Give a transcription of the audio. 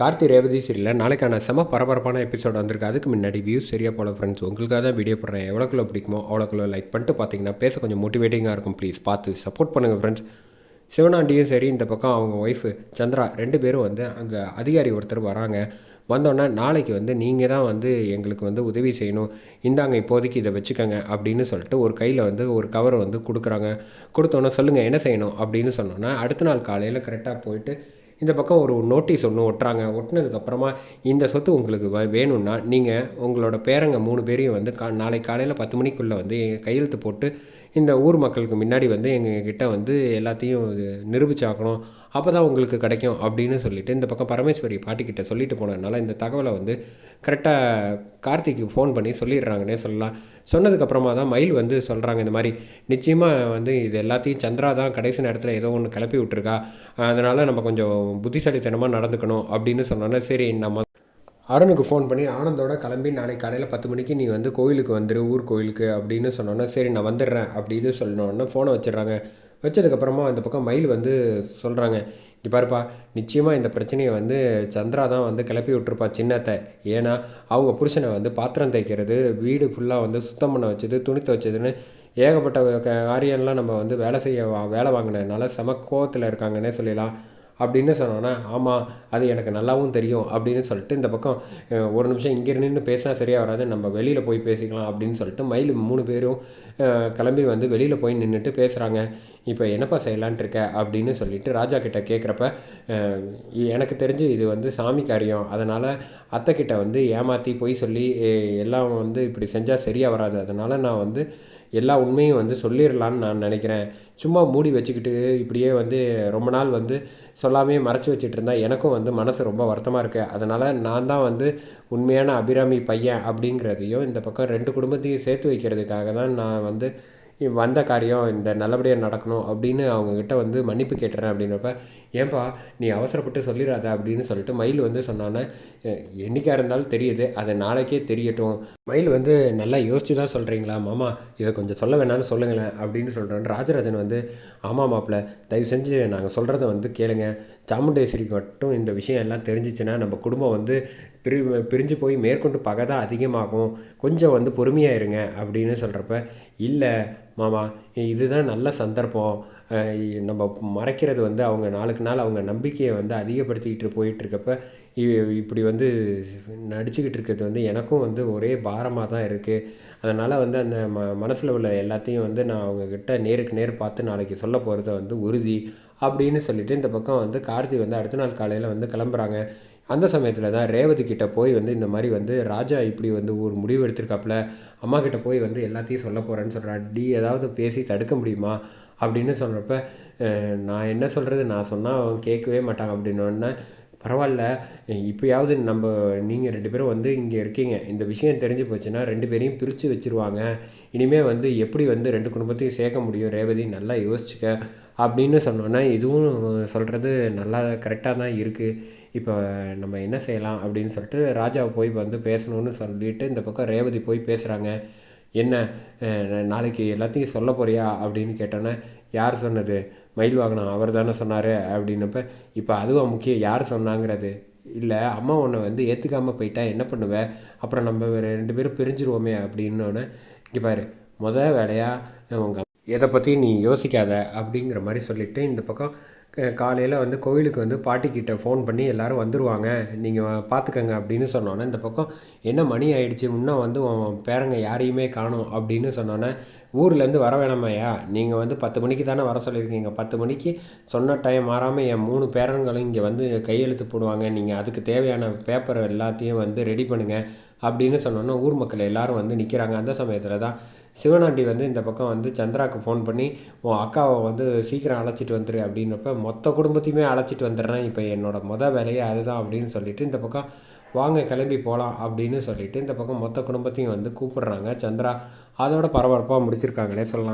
கார்த்தி ரேவதி சீரியலில் நாளைக்கான செம பரபரப்பான எபிசோட் வந்திருக்கு. அதுக்கு முன்னாடி வியூஸ் சரியாக போல ஃப்ரெண்ட்ஸ் உங்களுக்காக தான் வீடியோ போடுறேன். எவ்வளோக்குள்ள பிடிக்குமோ அவ்வளோக்குள்ள லைக் பண்ணிட்டு பார்த்தீங்கன்னா பேச கொஞ்சம் மோட்டிவேட்டிங்காக இருக்கும். ப்ளீஸ் பார்த்து சப்போர்ட் பண்ணுங்கள் ஃப்ரெண்ட்ஸ் சிவனாண்டியும் சரி இந்த பக்கம் அவங்க ஒய்ஃபு சந்திரா ரெண்டு பேரும் வந்து அங்கே அதிகாரி ஒருத்தர் வராங்க. வந்தோடனே நாளைக்கு வந்து நீங்கள் தான் வந்து எங்களுக்கு வந்து உதவி செய்யணும். இந்தாங்க இப்போதைக்கு இதை வச்சுக்கோங்க அப்படின்னு சொல்லிட்டு ஒரு கையில் வந்து ஒரு கவரை வந்து கொடுக்குறாங்க. கொடுத்தோன்னே சொல்லுங்கள் என்ன செய்யணும் அப்படின்னு சொன்னோன்னா அடுத்த நாள் காலையில் கரெக்டாக போயிட்டு இந்த பக்கம் ஒரு நோட்டீஸ் ஒன்று ஒட்டுறாங்க. ஒட்டினதுக்கப்புறமா இந்த சொத்து உங்களுக்கு வேணும்னா நீங்கள் உங்களோட பேரங்க மூணு பேரையும் வந்து கா நாளை காலையில் பத்து மணிக்குள்ளே வந்து எங்கள் கையெழுத்து போட்டு இந்த ஊர் மக்களுக்கு முன்னாடி வந்து எங்கக்கிட்ட வந்து எல்லாத்தையும் நிரூபிச்சாக்கணும். அப்போ தான் உங்களுக்கு கிடைக்கும் அப்படின்னு சொல்லிட்டு இந்த பக்கம் பரமேஸ்வரி பாட்டிக்கிட்ட சொல்லிட்டு போனதுனால இந்த தகவலை வந்து கரெக்டாக கார்த்திக்கு ஃபோன் பண்ணி சொல்லிடுறாங்கன்னே சொல்லலாம். சொன்னதுக்கப்புறமா தான் மயில் வந்து சொல்கிறாங்க இந்த மாதிரி நிச்சயமாக வந்து இது எல்லாத்தையும் சந்திரா தான் கடைசி நேரத்தில் ஏதோ ஒன்று கிளப்பி விட்ருக்கா அதனால் நம்ம கொஞ்சம் புத்திசாலித்தனமாக நடந்துக்கணும் அப்படின்னு சொன்னோன்னே சரி நம்ம அருணுக்கு ஃபோன் பண்ணி ஆனந்தோட கிளம்பி நாளைக்கு காலையில் பத்து மணிக்கு நீ வந்து கோயிலுக்கு வந்துரு ஊர் கோயிலுக்கு அப்படின்னு சொன்னோன்னா சரி நான் வந்துடுறேன் அப்படின்னு சொன்னோன்னே ஃபோனை வச்சிடுறாங்க. வச்சதுக்கப்புறமா அந்த பக்கம் மயில் வந்து சொல்கிறாங்க இங்கே பாருப்பா நிச்சயமாக இந்த பிரச்சனையை வந்து சந்திரா தான் வந்து கிளப்பி விட்டுருப்பா சின்னத்தை. ஏன்னா அவங்க புருஷனை வந்து பாத்திரம் தைக்கிறது வீடு ஃபுல்லாக வந்து சுத்தம் பண்ண வச்சது துணி துவைச்சதுன்னு ஏகப்பட்ட காரியம்லாம் நம்ம வந்து வேலை செய்ய வேலை வாங்கினதுனால செம கோவத்தில் இருக்காங்கன்னே சொல்லலாம். அப்படின்னு சொன்னோன்னா ஆமாம் அது எனக்கு நல்லாவும் தெரியும் அப்படின்னு சொல்லிட்டு இந்த பக்கம் ஒரு நிமிஷம் இங்கே நின்று பேசினா சரியாக வராது நம்ம வெளியில் போய் பேசிக்கலாம் அப்படின்னு சொல்லிட்டு மயில் மூணு பேரும் கிளம்பி வந்து வெளியில் போய் நின்றுட்டு பேசுகிறாங்க இப்போ என்னப்பா செய்யலான்ட்டு இருக்க அப்படின்னு சொல்லிட்டு ராஜா கிட்ட கேட்குறப்ப எனக்கு தெரிஞ்சு இது வந்து சாமி காரியம். அதனால் அத்தை கிட்ட வந்து ஏமாற்றி பொய் சொல்லி எல்லாம் வந்து இப்படி செஞ்சால் சரியாக வராது. அதனால் நான் வந்து எல்லா உண்மையும் வந்து சொல்லிடலான்னு நான் நினைக்கிறேன். சும்மா மூடி வச்சுக்கிட்டு இப்படியே வந்து ரொம்ப நாள் வந்து சொல்லாமே மறைச்சி வச்சுட்டு இருந்தா எனக்கும் வந்து மனசு ரொம்ப வருத்தமாக இருக்குது அதனால் நான் தான் வந்து உண்மையான அபிராமி பையன் அப்படிங்கிறதையும் இந்த பக்கம் ரெண்டு குடும்பத்தையும் சேர்த்து வைக்கிறதுக்காக தான் நான் வந்து வந்த காரியம் இந்த நல்லபடியாக நடக்கணும் அப்படின்னு அவங்கக்கிட்ட வந்து மன்னிப்பு கேட்டுறேன் அப்படின்னப்ப ஏன்பா நீ அவசரப்பட்டு சொல்லிடாத அப்படின்னு சொல்லிட்டு மயில் வந்து சொன்னானே என்றைக்காக இருந்தாலும் தெரியுது அது நாளைக்கே தெரியட்டும். மயில் வந்து நல்லா யோசிச்சு தான் சொல்கிறீங்களா மாமா இதை கொஞ்சம் சொல்ல வேணாம்னு சொல்லுங்களேன் அப்படின்னு சொல்கிறேன் ராஜராஜன் வந்து ஆமாம் மாப்பிள்ள தயவு செஞ்சு நாங்கள் சொல்கிறத வந்து கேளுங்க. சாமுண்டேஸ்வரிக்கு மட்டும் இந்த விஷயம் எல்லாம் தெரிஞ்சிச்சுன்னா நம்ம குடும்பம் வந்து பிரி பிரிஞ்சு போய் மேற்கொண்டு பகை தான் அதிகமாகும். கொஞ்சம் வந்து பொறுமையாக இருங்க அப்படின்னு சொல்கிறப்ப இல்லை மாமா இதுதான் நல்ல சந்தர்ப்பம். நம்ம மறைக்கிறது வந்து அவங்க நாளுக்கு நாள் அவங்க நம்பிக்கையை வந்து அதிகப்படுத்திக்கிட்டு போயிட்டுருக்கப்ப இப்படி வந்து நடிச்சுக்கிட்டு இருக்கிறது வந்து எனக்கும் வந்து ஒரே பாரமாக தான் இருக்குது அதனால் வந்து அந்த ம மனசில் உள்ள எல்லாத்தையும் வந்து நான் அவங்கக்கிட்ட நேருக்கு நேர் பார்த்து நாளைக்கு சொல்ல போகிறத வந்து உறுதி அப்படின்னு சொல்லிட்டு இந்த பக்கம் வந்து கார்த்தி வந்து அடுத்த நாள் காலையில் வந்து கிளம்புறாங்க. அந்த சமயத்தில் தான் ரேவதி கிட்ட போய் வந்து இந்த மாதிரி வந்து ராஜா இப்படி வந்து ஒரு முடிவு எடுத்திருக்காப்புல அம்மா கிட்ட போய் வந்து எல்லாத்தையும் சொல்ல போகிறேன்னு சொல்கிறா டி ஏதாவது பேசி தடுக்க முடியுமா? அப்படின்னு சொல்கிறப்ப நான் என்ன சொல்கிறது நான் சொன்னால் அவன் கேட்கவே மாட்டாங்க அப்படின்னோடனே பரவாயில்ல. இப்போயாவது நம்ம நீங்கள் ரெண்டு பேரும் வந்து இங்கே இருக்கீங்க. இந்த விஷயம் தெரிஞ்சு போச்சுன்னா ரெண்டு பேரையும் பிரித்து வச்சுருவாங்க. இனிமேல் வந்து எப்படி வந்து ரெண்டு குடும்பத்தையும் சேர்க்க முடியும்? ரேவதி நல்லா யோசிச்சுக்க. அப்படின்னு சொன்னோன்னா இதுவும் சொல்கிறது நல்லா கரெக்டாக தான் இருக்குது இப்போ நம்ம என்ன செய்யலாம் அப்படின்னு சொல்லிட்டு ராஜாவை போய் வந்து பேசணும்னு சொல்லிட்டு இந்த பக்கம் ரேவதி போய் பேசுகிறாங்க என்ன நாளைக்கு எல்லாத்தையும் சொல்ல போறியா அப்படின்னு கேட்டோன்னே யார் சொன்னது? மயில் வாகனம் அவர் தானே சொன்னார் அப்படின்னப்ப இப்போ அதுவும் முக்கியம் யார் சொன்னாங்கிறது? இல்லை அம்மா உன்னை வந்து ஏற்றுக்காமல் போயிட்டா என்ன பண்ணுவேன் அப்புறம் நம்ம ரெண்டு பேரும் பிரிஞ்சிருவோமே அப்படின்னோடனே இங்கே பாரு முத வேலையாக உங்கள் எதை பற்றி நீ யோசிக்காத அப்படிங்கிற மாதிரி சொல்லிவிட்டு இந்த பக்கம் காலையில் வந்து கோவிலுக்கு வந்து பாட்டிக்கிட்ட ஃபோன் பண்ணி எல்லோரும் வந்துடுவாங்க நீங்கள் பார்த்துக்கங்க அப்படின்னு சொன்னோன்னே இந்த பக்கம் என்ன மணி ஆகிடுச்சு முன்னே வந்து உன் பேரங்க யாரையுமே காணும் அப்படின்னு சொன்னோன்னே ஊர்லேருந்து வர வேணாமையா நீங்கள் வந்து பத்து மணிக்கு தானே வர சொல்லியிருக்கீங்க. பத்து மணிக்கு சொன்ன டைம் மாறாமல் என் மூணு பேரங்களும் இங்கே வந்து கையெழுத்து போடுவாங்க. நீங்கள் அதுக்கு தேவையான பேப்பர் எல்லாத்தையும் வந்து ரெடி பண்ணுங்கள் அப்படின்னு சொன்னோன்னே ஊர் மக்கள் எல்லோரும் வந்து நிற்கிறாங்க அந்த சமயத்தில் தான் சிவனாண்டி வந்து இந்த பக்கம் வந்து சந்திராக்கு ஃபோன் பண்ணி உன் அக்காவை வந்து சீக்கிரம் அழைச்சிட்டு வந்துரு அப்படின்றப்ப மொத்த குடும்பத்தையுமே அழைச்சிட்டு வந்துடுறேன். இப்போ என்னோடய மொதல் வேலையே அதுதான் அப்படின்னு சொல்லிட்டு இந்த பக்கம் வாங்க கிளம்பி போகலாம் அப்படின்னு சொல்லிட்டு இந்த பக்கம் மொத்த குடும்பத்தையும் வந்து கூப்பிடுறாங்க. சந்திரா அதோட பரபரப்பாக முடிச்சிருக்காங்களே சொல்லலாம்.